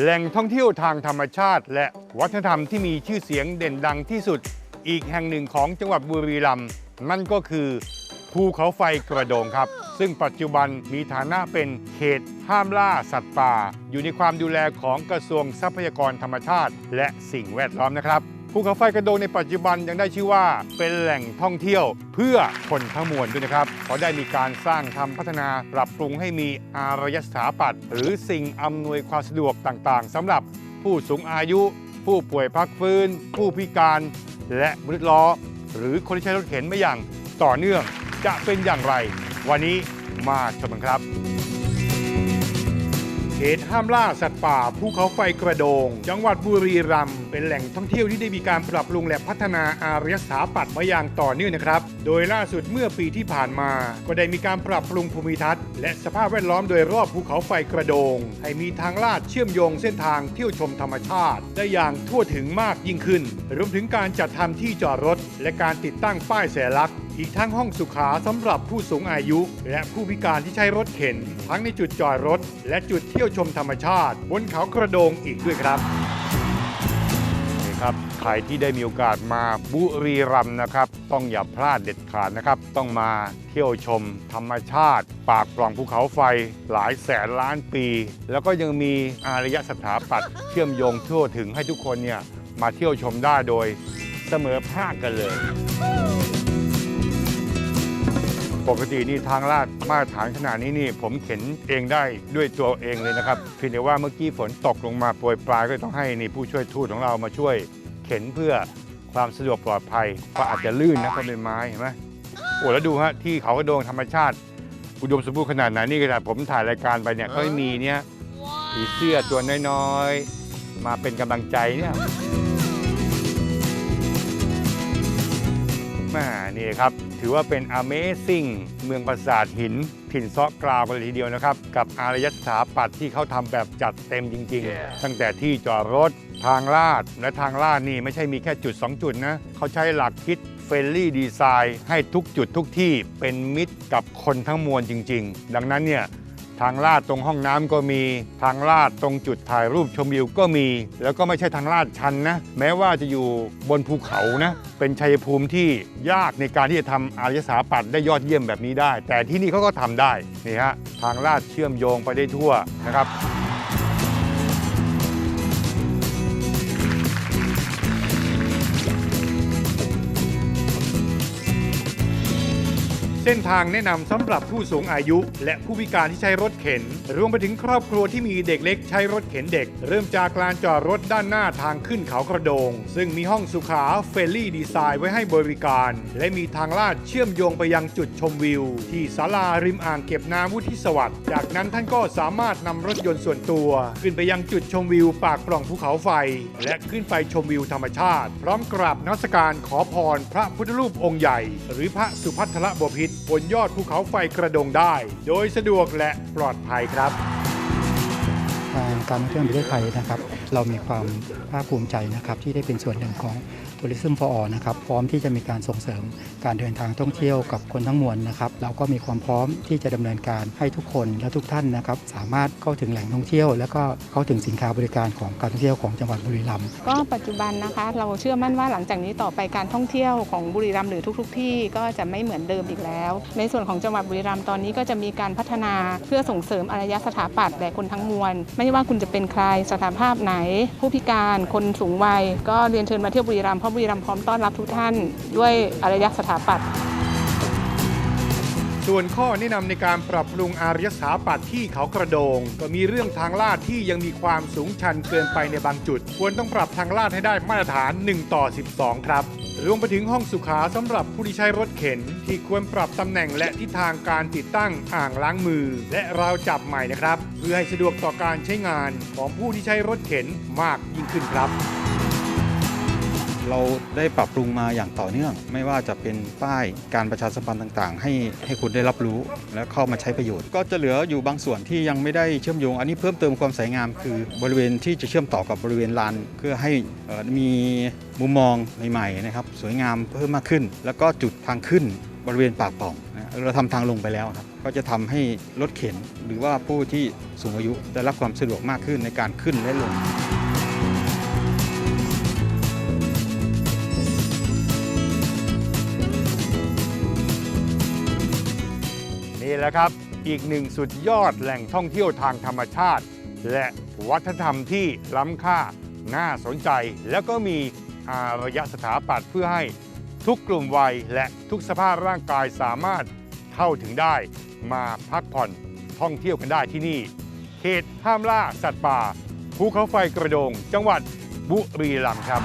แหล่งท่องเที่ยวทางธรรมชาติ และวัฒนธรรมที่มีชื่อเสียงเด่นดังที่สุด อีกแห่งหนึ่งของจังหวัดบุรีรัมย์นั่นก็คือภูเขาไฟกระโดงครับ ซึ่งปัจจุบันมีฐานะเป็นเขตห้ามล่าสัตว์ป่า อยู่ในความดูแลของกระทรวงทรัพยากรธรรมชาติ และสิ่งแวดล้อมนะครับ ภูเขาไฟกระโดงในปัจจุบันยังได้ชื่อว่าเป็นแหล่งท่องเที่ยวเพื่อคนทั้งมวลด้วยนะครับเพราะได้มีการสร้างทำพัฒนาปรับปรุงให้มีอารยสถาปัตย์หรือสิ่งอำนวยความสะดวกต่างๆสำหรับผู้สูงอายุ ผู้ป่วยพักฟื้น ผู้พิการ และมนุษย์ล้อ หรือคนที่ใช้รถเข็นไม่อย่างต่อเนื่องจะเป็นอย่างไร วันนี้มาชมกันครับ ตห้ามล่าสัตว์ป่าภูเขาไฟกระโดง จังหวัดบุรีรัมย์เป็นแหล่งท่องเที่ยวที่ได้มีการปรับปรุงและพัฒนาอารยสถาปัตย์มาอย่างต่อเนื่องนะครับ โดยล่าสุดเมื่อปีที่ผ่านมา ก็ได้มีการปรับปรุงภูมิทัศน์ และสภาพแวดล้อมโดยรอบภูเขาไฟกระโดง ให้มีทางลาดเชื่อมโยงเส้นทางเที่ยวชมธรรมชาติ ได้อย่างทั่วถึงมากยิ่งขึ้น รวมถึงการจัดทำที่จอดรถ และการติดตั้งป้ายแสลักษณ อีกทั้งห้องสุขาสำหรับผู้สูงอายุ และผู้พิการที่ใช้รถเข็น ทั้งในจุดจอดรถ และจุดเที่ยวชมธรรมชาติ บนเขากระโดงอีกด้วยครับนี่ครับใครที่ได้มีโอกาสมาบุรีรัมย์นะครับ ต้องอย่าพลาดเด็ดขาดนะครับ ต้องมาเที่ยวชมธรรมชาติ ปากปล่องภูเขาไฟหลายแสนล้านปี แล้วก็ยังมีอารยสถาปัตย์เชื่อมโยงทั่วถึงให้ทุกคนเนี่ยมาเที่ยวชมได้โดยเสมอภาคกันเลย ปกตินี่ทางลาดมาตรฐานขนาดนี้นี่ ผมเข็นเองได้ด้วยตัวเองเลยนะครับเพียงแต่ว่าเมื่อกี้ฝนตกลงมาโปรยปลายก็ต้องให้นี่ผู้ช่วยทูตของเรามาช่วยเข็นเพื่อความสะดวกปลอดภัยเพราะอาจจะลื่นนะเพราะเป็นไม้เห็นไหมโอ้แล้วดูฮะที่เขากระโดงธรรมชาติ อุดมสมบูรณ์ขนาดไหนนี่ขนาดผมถ่ายรายการไปเนี่ยก็มีเนี่ยผีเสื้อตัวน้อยๆ มาเป็นกำลังใจเนี่ย ครับ ถือว่าเป็น Amazing เมืองปราสาทหินถิ่นเซาะกราวกันเลยทีเดียวนะครับ กับอารยสถาปัตย์ที่เขาทำแบบจัดเต็มจริง ๆ ตั้งแต่ที่จอดรถทางลาด และทางลาดนี่ไม่ใช่มีแค่จุด 2 จุดนะเขาใช้หลักคิดเฟรนลี่ดีไซน์ให้ทุกจุดทุกที่เป็นมิตรกับคนทั้งมวลจริง ๆ ดังนั้นเนี่ย ทางลาดตรงห้องน้ำก็มี ทางลาดตรงจุดถ่ายรูปชมวิวก็มี แล้วก็ไม่ใช่ทางลาดชันนะ แม้ว่าจะอยู่บนภูเขานะ เป็นชัยภูมิที่ยากในการที่จะทำอารยสถาปัตย์ได้ยอดเยี่ยมแบบนี้ได้ แต่ที่นี่เขาก็ทำได้ นี่ฮะ ทางลาดเชื่อมโยงไปได้ทั่วนะครับ เส้นทางแนะนำสำหรับผู้สูงอายุ และผู้พิการที่ใช้รถเข็น รวมไปถึงครอบครัวที่มีเด็กเล็กใช้รถเข็นเด็ก เริ่มจากลานจอดรถด้านหน้าทางขึ้นเขากระโดง ซึ่งมีห้องสุขาเฟลลี่ดีไซน์ไว้ให้บริการ และมีทางลาดเชื่อมโยงไปยังจุดชมวิว ที่ศาลาริมอ่างเก็บน้ำวุฒิสวัสดิ์จากนั้นท่านก็สามารถนำรถยนต์ส่วนตัว ขึ้นไปยังจุดชมวิวปากปล่องภูเขาไฟ และขึ้นไปชมวิวธรรมชาติ พร้อมกราบนมัสการขอพรพระพุทธรูปองค์ใหญ่ หรือพระสุพัทธระบพิตรบนยอดภูเขาไฟกระโดงได้ โดยสะดวกและปลอดภัยครับทางการท่องเที่ยวแห่งประเทศไทยนะครับ เรามีความภาคภูมิใจนะครับที่ได้เป็นส่วนหนึ่งของ Tourism for All นะครับพร้อมที่จะมีการส่งเสริมการเดินทางท่องเที่ยวกับคนทั้งมวลนะครับเราก็มีความพร้อมที่จะดำเนินการให้ทุกคนและทุกท่านนะครับสามารถเข้าถึงแหล่งท่องเที่ยว และก็เข้าถึงสินค้าบริการของการท่องเที่ยวของจังหวัดบุรีรัมย์ก็ปัจจุบันนะคะเราเชื่อมั่นว่าหลังจากนี้ต่อไปการท่องเที่ยวของบุรีรัมย์หรือทุก ๆ ที่ก็จะไม่เหมือนเดิมอีกแล้ว ในส่วนของจังหวัดบุรีรัมย์ตอนนี้ก็จะมีการพัฒนาเพื่อส่งเสริมอารยสถาปัตย์แด่คนทั้งมวล ไม่ว่าคุณจะเป็นใครสถาภาพไหนผู้พิการคนสูงวัย ก็เรียนเชิญมาเที่ยวบุรีรัมย์เพราะบุรีรัมย์พร้อมต้อนรับทุกท่าน ด้วยอารยสถาปัตย์ส่วนข้อแนะนำในการปรับปรุงอารยสถาปัตย์ที่เขากระโดง ก็มีเรื่องทางลาดที่ยังมีความสูงชันเกินไปในบางจุด ควรต้องปรับทางลาดให้ได้มาตรฐาน 1 ต่อ 12 ครับ รวมไปถึงห้องสุขาสำหรับผู้ที่ใช้รถเข็น ที่ควรปรับตำแหน่งและทิศทางการติดตั้งอ่างล้างมือ และราวจับใหม่นะครับ เพื่อให้สะดวกต่อการใช้งานของผู้ที่ใช้รถเข็นมากยิ่งขึ้นครับ เราได้ปรับปรุงมาอย่างต่อเนื่อง ไม่ว่าจะเป็นป้ายการประชาสัมพันธ์ต่างๆ ให้ให้คุณได้รับรู้และเข้ามาใช้ประโยชน์ ก็จะเหลืออยู่บางส่วนที่ยังไม่ได้เชื่อมโยง อันนี้เพิ่มเติมความสวยงาม คือบริเวณที่จะเชื่อมต่อกับบริเวณลานเพื่อให้มีมุมมองใหม่ๆนะครับสวยงามเพิ่มมากขึ้น แล้วก็จุดทางขึ้นบริเวณปากป่องนะเราทำทางลงไปแล้วครับ ก็จะทำให้รถเข็นหรือว่าผู้ที่สูงอายุได้รับความสะดวกมากขึ้นในการขึ้นและลง นี่แหละครับ อีกหนึ่งสุดยอดแหล่งท่องเที่ยวทางธรรมชาติ และวัฒนธรรมที่ล้ำค่าน่าสนใจ แล้วก็มีอารยสถาปัตย์เพื่อให้ทุกกลุ่มวัยและทุกสภาพร่างกายสามารถเข้าถึงได้มาพักผ่อนท่องเที่ยวกันได้ที่นี่ เขตห้ามล่าสัตว์ป่าภูเขาไฟกระโดง จังหวัดบุรีรัมย์ครับ